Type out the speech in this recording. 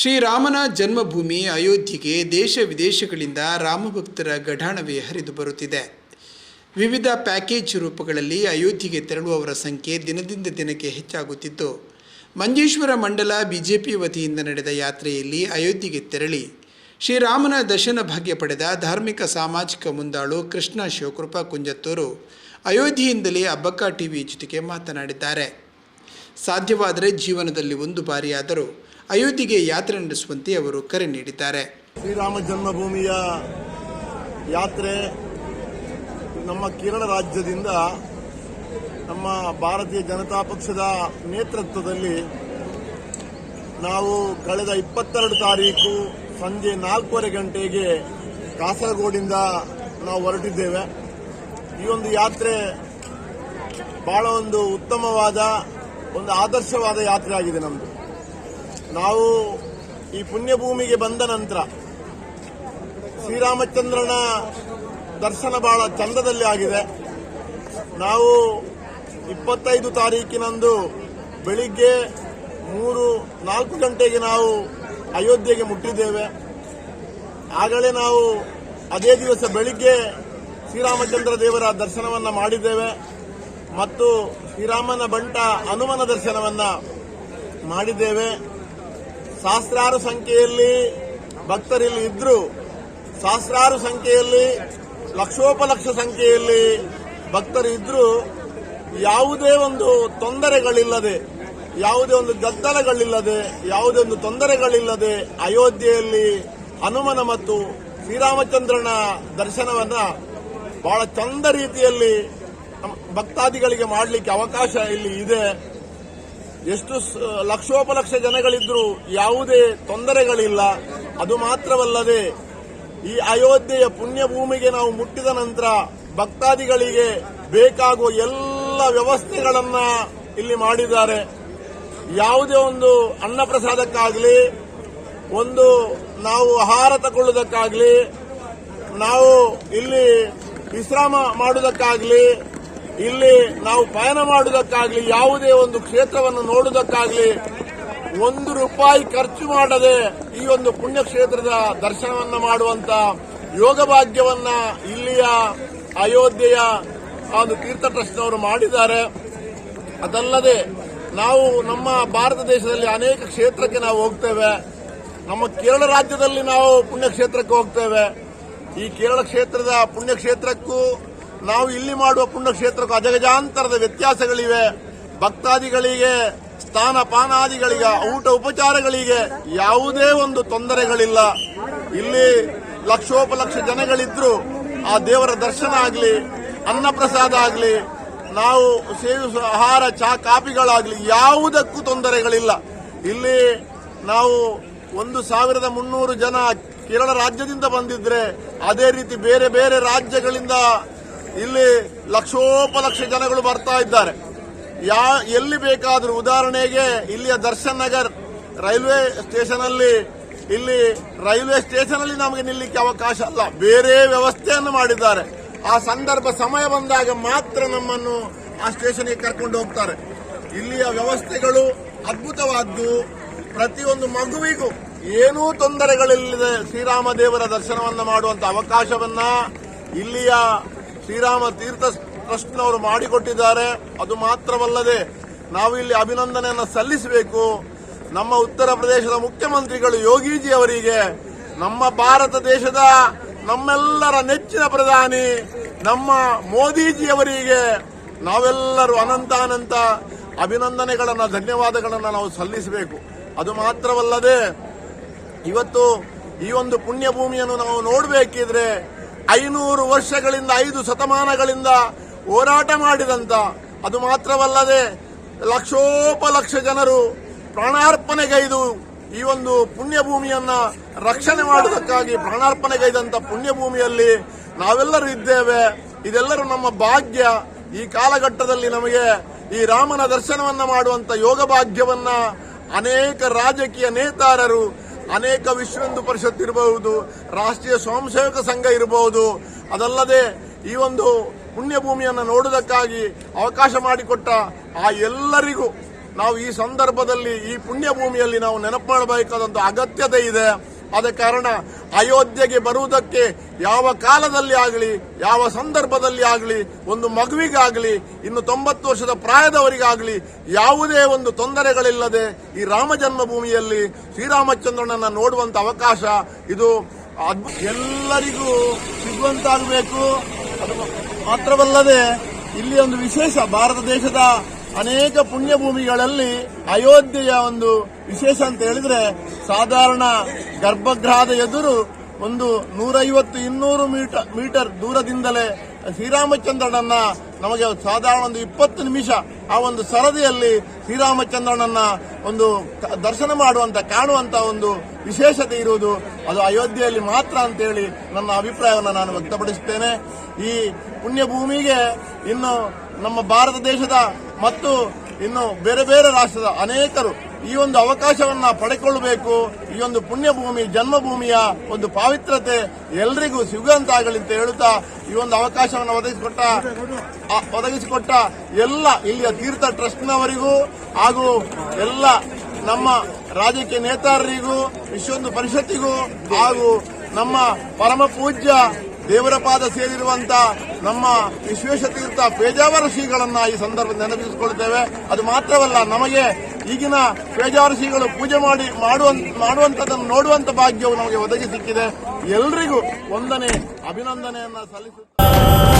ಶ್ರೀರಾಮನ ಜನ್ಮಭೂಮಿ ಅಯೋಧ್ಯೆಗೆ ದೇಶ ವಿದೇಶಗಳಿಂದ ರಾಮಭಕ್ತರ ಗಢಾಣವೇ ಹರಿದು ಬರುತ್ತಿದೆ. ವಿವಿಧ ಪ್ಯಾಕೇಜ್ ರೂಪಗಳಲ್ಲಿ ಅಯೋಧ್ಯೆಗೆ ತೆರಳುವವರ ಸಂಖ್ಯೆ ದಿನದಿಂದ ದಿನಕ್ಕೆ ಹೆಚ್ಚಾಗುತ್ತಿದ್ದು, ಮಂಜೇಶ್ವರ ಮಂಡಲ ಬಿಜೆಪಿ ವತಿಯಿಂದ ನಡೆದ ಯಾತ್ರೆಯಲ್ಲಿ ಅಯೋಧ್ಯೆಗೆ ತೆರಳಿ, ಶ್ರೀರಾಮನ ದರ್ಶನ ಭಾಗ್ಯ ಪಡೆದ ಧಾರ್ಮಿಕ ಸಾಮಾಜಿಕ ಮುಂದಾಳು ಕೃಷ್ಣ ಶಿವಕೃಪಾ ಕುಂಜತ್ತೂರು ಅಯೋಧ್ಯೆಯಿಂದಲೇ ಅಬ್ಬಕ್ಕ ಟಿವಿ ಜೊತೆಗೆ ಮಾತನಾಡಿದ್ದಾರೆ. ಸಾಧ್ಯವಾದರೆ ಜೀವನದಲ್ಲಿ ಒಂದು ಬಾರಿಯಾದರೂ ಅಯೋಧ್ಯೆಗೆ ಯಾತ್ರೆ ನಡೆಸುವಂತೆ ಅವರು ಕರೆ ನೀಡಿದ್ದಾರೆ. ಶ್ರೀರಾಮ ಜನ್ಮಭೂಮಿಯ ಯಾತ್ರೆ ನಮ್ಮ ಕೇರಳ ರಾಜ್ಯದಿಂದ ನಮ್ಮ ಭಾರತೀಯ ಜನತಾ ಪಕ್ಷದ ನೇತೃತ್ವದಲ್ಲಿ ನಾವು ಕಳೆದ ಇಪ್ಪತ್ತೆರಡು ತಾರೀಕು ಸಂಜೆ ನಾಲ್ಕೂವರೆ ಗಂಟೆಗೆ ಕಾಸರಗೋಡಿಂದ ನಾವು ಹೊರಟಿದ್ದೇವೆ. ಈ ಒಂದು ಯಾತ್ರೆ ಬಹಳ ಒಂದು ಉತ್ತಮವಾದ, ಒಂದು ಆದರ್ಶವಾದ ಯಾತ್ರೆ ಆಗಿದೆ ನಮ್ಮದು ನಾವು ಈ ಪುಣ್ಯಭೂಮಿಗೆ ಬಂದ ನಂತರ ಶ್ರೀರಾಮಚಂದ್ರನ ದರ್ಶನ ಬಹಳ ಚಂದದಲ್ಲಿ ಆಗಿದೆ. ನಾವು ಇಪ್ಪತ್ತೈದು ತಾರೀಕಿನಂದು ಬೆಳಿಗ್ಗೆ ಮೂರು, ನಾಲ್ಕು ಗಂಟೆಗೆ ನಾವು ಅಯೋಧ್ಯೆಗೆ ಮುಟ್ಟಿದ್ದೇವೆ. ಆಗಲೇ ನಾವು ಅದೇ ದಿವಸ ಬೆಳಿಗ್ಗೆ ಶ್ರೀರಾಮಚಂದ್ರ ದೇವರ ದರ್ಶನವನ್ನು ಮಾಡಿದ್ದೇವೆ ಮತ್ತು ಶ್ರೀರಾಮನ ಬಂಟ ಹನುಮನ ದರ್ಶನವನ್ನು ಮಾಡಿದ್ದೇವೆ. ಸಹಸ್ರಾರು ಸಂಖ್ಯೆಯಲ್ಲಿ ಭಕ್ತರಿಲ್ಲಿ ಇದ್ರು. ಸಹಸ್ರಾರು ಸಂಖ್ಯೆಯಲ್ಲಿ, ಲಕ್ಷೋಪಲಕ್ಷ ಸಂಖ್ಯೆಯಲ್ಲಿ ಭಕ್ತರು ಇದ್ರು. ಯಾವುದೇ ಒಂದು ತೊಂದರೆಗಳಿಲ್ಲದೆ, ಯಾವುದೇ ಒಂದು ಗದ್ದಲಗಳಿಲ್ಲದೆ, ಯಾವುದೇ ಒಂದು ತೊಂದರೆಗಳಿಲ್ಲದೆ ಅಯೋಧ್ಯೆಯಲ್ಲಿ ಹನುಮನ ಮತ್ತು ಶ್ರೀರಾಮಚಂದ್ರನ ದರ್ಶನವನ್ನ ಬಹಳ ಚಂದ ರೀತಿಯಲ್ಲಿ ಭಕ್ತಾದಿಗಳಿಗೆ ಮಾಡಲಿಕ್ಕೆ ಅವಕಾಶ ಇಲ್ಲಿ ಇದೆ. ಎಷ್ಟು ಲಕ್ಷೋಪಲಕ್ಷ ಜನಗಳಿದ್ರು ಯಾವುದೇ ತೊಂದರೆಗಳಿಲ್ಲ. ಅದು ಮಾತ್ರವಲ್ಲದೆ ಈ ಅಯೋಧ್ಯೆಯ ಪುಣ್ಯ ಭೂಮಿಗೆ ನಾವು ಮುಟ್ಟಿದ ನಂತರ ಭಕ್ತಾದಿಗಳಿಗೆ ಬೇಕಾಗುವ ಎಲ್ಲ ವ್ಯವಸ್ಥೆಗಳನ್ನ ಇಲ್ಲಿ ಮಾಡಿದ್ದಾರೆ. ಯಾವುದೇ ಒಂದು ಅನ್ನ ಪ್ರಸಾದಕ್ಕಾಗಲಿ, ಒಂದು ನಾವು ಆಹಾರ ತಗೊಳ್ಳುವುದಕ್ಕಾಗಲಿ ನಾವು ಇಲ್ಲಿ ವಿಶ್ರಾಮ ಮಾಡುವುದಕ್ಕಾಗಲಿ ಇಲ್ಲಿ ನಾವು ಪಯಣ ಮಾಡುವುದಕ್ಕಾಗಲಿ, ಯಾವುದೇ ಒಂದು ಕ್ಷೇತ್ರವನ್ನು ನೋಡುವುದಕ್ಕಾಗಲಿ, ಒಂದು ರೂಪಾಯಿ ಖರ್ಚು ಮಾಡದೆ ಈ ಒಂದು ಪುಣ್ಯಕ್ಷೇತ್ರದ ದರ್ಶನವನ್ನು ಮಾಡುವಂತ ಯೋಗ ಭಾಗ್ಯವನ್ನ ಇಲ್ಲಿಯ ಅಯೋಧ್ಯೆಯ ಒಂದು ತೀರ್ಥ ಟ್ರಸ್ಟ್ನವರು ಮಾಡಿದ್ದಾರೆ. ಅದಲ್ಲದೆ ನಾವು ನಮ್ಮ ಭಾರತ ದೇಶದಲ್ಲಿ ಅನೇಕ ಕ್ಷೇತ್ರಕ್ಕೆ ನಾವು ಹೋಗ್ತೇವೆ. ನಮ್ಮ ಕೇರಳ ರಾಜ್ಯದಲ್ಲಿ ನಾವು ಪುಣ್ಯಕ್ಷೇತ್ರಕ್ಕೆ ಹೋಗ್ತೇವೆ. ಈ ಕೇರಳ ಕ್ಷೇತ್ರದ ಪುಣ್ಯಕ್ಷೇತ್ರಕ್ಕೂ ನಾವು ಇಲ್ಲಿ ಮಾಡುವ ಪುಣ್ಯಕ್ಷೇತ್ರಕ್ಕೂ ಅಜಗಜಾಂತರದ ವ್ಯತ್ಯಾಸಗಳಿವೆ. ಭಕ್ತಾದಿಗಳಿಗೆ ಸ್ನಾನ ಪಾನಾದಿಗಳಿಗೆ ಊಟ ಉಪಚಾರಗಳಿಗೆ ಯಾವುದೇ ಒಂದು ತೊಂದರೆಗಳಿಲ್ಲ. ಇಲ್ಲಿ ಲಕ್ಷೋಪಲಕ್ಷ ಜನಗಳಿದ್ರು. ಆ ದೇವರ ದರ್ಶನ ಆಗಲಿ, ಅನ್ನಪ್ರಸಾದ ಆಗಲಿ, ನಾವು ಸೇವಿಸುವ ಆಹಾರ, ಚಹಾ, ಕಾಪಿಗಳಾಗಲಿ ಯಾವುದಕ್ಕೂ ತೊಂದರೆಗಳಿಲ್ಲ. ಇಲ್ಲಿ ನಾವು ಒಂದು ಸಾವಿರದ ಮುನ್ನೂರು ಜನ ಕೇರಳ ರಾಜ್ಯದಿಂದ ಬಂದಿದ್ರೆ, ಅದೇ ರೀತಿ ಬೇರೆ ಬೇರೆ ರಾಜ್ಯಗಳಿಂದ ಇಲ್ಲಿ ಲಕ್ಷೋಪಲಕ್ಷ ಜನಗಳು ಬರ್ತಾ ಇದ್ದಾರೆ. ಯಾ, ಎಲ್ಲಿ ಬೇಕಾದರೂ ಉದಾಹರಣೆಗೆ ಇಲ್ಲಿಯ ದರ್ಶನ್ ನಗರ್ ರೈಲ್ವೆ ಸ್ಟೇಷನ್ ಅಲ್ಲಿ ಇಲ್ಲಿ ರೈಲ್ವೆ ಸ್ಟೇಷನ್ ಅಲ್ಲಿ ನಮಗೆ ನಿಲ್ಲಕ್ಕೆ ಅವಕಾಶ ಅಲ್ಲ. ಬೇರೆ ವ್ಯವಸ್ಥೆಯನ್ನು ಮಾಡಿದ್ದಾರೆ. ಆ ಸಂದರ್ಭ ಸಮಯ ಬಂದಾಗ ಮಾತ್ರ ನಮ್ಮನ್ನು ಆ ಸ್ಟೇಷನ್ಗೆ ಕರ್ಕೊಂಡು ಹೋಗ್ತಾರೆ. ಇಲ್ಲಿಯ ವ್ಯವಸ್ಥೆಗಳು ಅದ್ಭುತವಾದ್ದು. ಪ್ರತಿಯೊಂದು ಮಗುವಿಗೂ ಏನೂ ತೊಂದರೆಗಳಿಲ್ಲದೆ ಶ್ರೀರಾಮ ದೇವರ ದರ್ಶನವನ್ನು ಮಾಡುವಂತ ಅವಕಾಶವನ್ನ ಇಲ್ಲಿಯ ಶ್ರೀರಾಮ ತೀರ್ಥ ಟ್ರಸ್ಟ್ನವರು ಮಾಡಿಕೊಟ್ಟಿದ್ದಾರೆ. ಅದು ಮಾತ್ರವಲ್ಲದೆ ನಾವು ಇಲ್ಲಿ ಅಭಿನಂದನೆಯನ್ನು ಸಲ್ಲಿಸಬೇಕು. ನಮ್ಮ ಉತ್ತರ ಪ್ರದೇಶದ ಮುಖ್ಯಮಂತ್ರಿಗಳು ಯೋಗೀಜಿ ಅವರಿಗೆ, ನಮ್ಮ ಭಾರತ ದೇಶದ ನಮ್ಮೆಲ್ಲರ ನೆಚ್ಚಿನ ಪ್ರಧಾನಿ, ನಮ್ಮ ಮೋದಿಜಿ ಅವರಿಗೆ ನಾವೆಲ್ಲರೂ ಅನಂತ ಅನಂತ ಅಭಿನಂದನೆಗಳನ್ನ, ಧನ್ಯವಾದಗಳನ್ನು ನಾವು ಸಲ್ಲಿಸಬೇಕು. ಅದು ಮಾತ್ರವಲ್ಲದೆ ಇವತ್ತು ಈ ಒಂದು ಪುಣ್ಯಭೂಮಿಯನ್ನು ನಾವು ನೋಡಬೇಕಿದ್ರೆ ಐನೂರು ವರ್ಷಗಳಿಂದ, ಐದು ಶತಮಾನಗಳಿಂದ ಹೋರಾಟ ಮಾಡಿದಂತ, ಅದು ಮಾತ್ರವಲ್ಲದೆ ಲಕ್ಷೋಪಲಕ್ಷ ಜನರು ಪ್ರಾಣಾರ್ಪಣೆಗೈದು ಈ ಒಂದು ಪುಣ್ಯಭೂಮಿಯನ್ನ ರಕ್ಷಣೆ ಮಾಡುವುದಕ್ಕಾಗಿ ಪ್ರಾಣಾರ್ಪಣೆಗೈದಂತ ಪುಣ್ಯಭೂಮಿಯಲ್ಲಿ ನಾವೆಲ್ಲರೂ ಇದ್ದೇವೆ. ಇದೆಲ್ಲರೂ ನಮ್ಮ ಭಾಗ್ಯ. ಈ ಕಾಲಘಟ್ಟದಲ್ಲಿ ನಮಗೆ ಈ ರಾಮನ ದರ್ಶನವನ್ನ ಮಾಡುವಂತ ಯೋಗ ಭಾಗ್ಯವನ್ನ ಅನೇಕ ರಾಜಕೀಯ ನೇತಾರರು ಅನೇಕ ವಿಶ್ವ ಹಿಂದೂ ಪರಿಷತ್ ಇರಬಹುದು, ರಾಷ್ಟ್ರೀಯ ಸ್ವಯಂ ಸೇವಕ ಸಂಘ ಇರಬಹುದು. ಅದಲ್ಲದೆ ಈ ಒಂದು ಪುಣ್ಯಭೂಮಿಯನ್ನು ನೋಡುವುದಕ್ಕಾಗಿ ಅವಕಾಶ ಮಾಡಿಕೊಟ್ಟ ಆ ಎಲ್ಲರಿಗೂ ನಾವು ಈ ಸಂದರ್ಭದಲ್ಲಿ ಈ ಪುಣ್ಯಭೂಮಿಯಲ್ಲಿ ನಾವು ನೆನಪು ಮಾಡಬೇಕಾದಂಥ ಅಗತ್ಯತೆ ಇದೆ. ಆದ ಕಾರಣ ಅಯೋಧ್ಯೆಗೆ ಬರುವುದಕ್ಕೆ ಯಾವ ಕಾಲದಲ್ಲಿ ಆಗಲಿ, ಯಾವ ಸಂದರ್ಭದಲ್ಲಿ ಆಗಲಿ, ಒಂದು ಮಗುವಿಗಾಗಲಿ, ಇನ್ನು ತೊಂಬತ್ತು ವರ್ಷದ ಪ್ರಾಯದವರಿಗಾಗಲಿ ಯಾವುದೇ ಒಂದು ತೊಂದರೆಗಳಿಲ್ಲದೆ ಈ ರಾಮ ಜನ್ಮಭೂಮಿಯಲ್ಲಿ ಶ್ರೀರಾಮಚಂದ್ರನನ್ನ ನೋಡುವಂತ ಅವಕಾಶ ಇದು ಎಲ್ಲರಿಗೂ ಸಿಗುವಂತಾಗಬೇಕು. ಮಾತ್ರವಲ್ಲದೆ ಇಲ್ಲಿ ಒಂದು ವಿಶೇಷ ಭಾರತ ದೇಶದ ಅನೇಕ ಪುಣ್ಯ ಭೂಮಿಗಳಲ್ಲಿ ಅಯೋಧ್ಯೆಯ ಒಂದು ವಿಶೇಷ ಅಂತ ಹೇಳಿದ್ರೆ ಸಾಧಾರಣ ಗರ್ಭಗೃಹದ ಎದುರು ಒಂದು ನೂರೈವತ್ತು ಇನ್ನೂರು ಮೀಟರ್ ಮೀಟರ್ ದೂರದಿಂದಲೇ ಶ್ರೀರಾಮಚಂದ್ರನನ್ನ ನಮಗೆ ಸಾಧಾರಣ ಒಂದು ಇಪ್ಪತ್ತು ನಿಮಿಷ ಆ ಒಂದು ಸರದಿಯಲ್ಲಿ ಶ್ರೀರಾಮಚಂದ್ರನನ್ನ ಒಂದು ದರ್ಶನ ಮಾಡುವಂತ, ಕಾಣುವಂತ ಒಂದು ವಿಶೇಷತೆ ಇರುವುದು. ಅದು ಅಯೋಧ್ಯೆಯಲ್ಲಿ ಮಾತ್ರ ಅಂತೇಳಿ ನನ್ನ ಅಭಿಪ್ರಾಯವನ್ನು ನಾನು ವ್ಯಕ್ತಪಡಿಸುತ್ತೇನೆ. ಈ ಪುಣ್ಯಭೂಮಿಗೆ ಇನ್ನು ನಮ್ಮ ಭಾರತ ದೇಶದ ಮತ್ತು ಇನ್ನು ಬೇರೆ ಬೇರೆ ರಾಷ್ಟ್ರದ ಅನೇಕರು ಈ ಒಂದು ಅವಕಾಶವನ್ನ ಪಡೆಕೊಳ್ಳಬೇಕು. ಈ ಒಂದು ಪುಣ್ಯಭೂಮಿ, ಜನ್ಮಭೂಮಿಯ ಒಂದು ಪಾವಿತ್ರತೆ ಎಲ್ರಿಗೂ ಸಿಗುವಂತಾಗಲಿ ಅಂತ ಹೇಳುತ್ತಾ ಈ ಒಂದು ಅವಕಾಶವನ್ನು ಒದಗಿಸಿಕೊಟ್ಟ ಒದಗಿಸಿಕೊಟ್ಟ ಎಲ್ಲ ಇಲ್ಲಿಯ ತೀರ್ಥ ಟ್ರಸ್ಟ್ನವರಿಗೂ ಹಾಗೂ ಎಲ್ಲ ನಮ್ಮ ರಾಜಕೀಯ ನೇತಾರರಿಗೂ ವಿಶ್ವೊಂದು ಪರಿಷತ್ತಿಗೂ ಹಾಗೂ ನಮ್ಮ ಪರಮ ಪೂಜ್ಯ ದೇವರ ಪಾದ ಸೇರಿರುವಂತ ನಮ್ಮ ವಿಶ್ವೇಶತೀರ್ಥ ಪೇಜಾವರ ಶ್ರೀಗಳನ್ನ ಈ ಸಂದರ್ಭದಲ್ಲಿ ನೆನಪಿಸಿಕೊಳ್ಳುತ್ತೇವೆ ಅದು ಮಾತ್ರವಲ್ಲ, ನಮಗೆ ಈಗಿನ ಪೇಜಾವರ ಶ್ರೀಗಳು ಪೂಜೆ ಮಾಡಿ ಮಾಡುವಂತ ಮಾಡುವಂತದನ್ನು ನೋಡುವಂತ ಭಾಗ್ಯವು ನಮಗೆ ಒದಗಿ ಸಿಕ್ಕಿದೆ. ಎಲ್ರಿಗೂ ಒಂದನೇ ಅಭಿನಂದನೆಯನ್ನ ಸಲ್ಲಿಸುತ್ತೇವೆ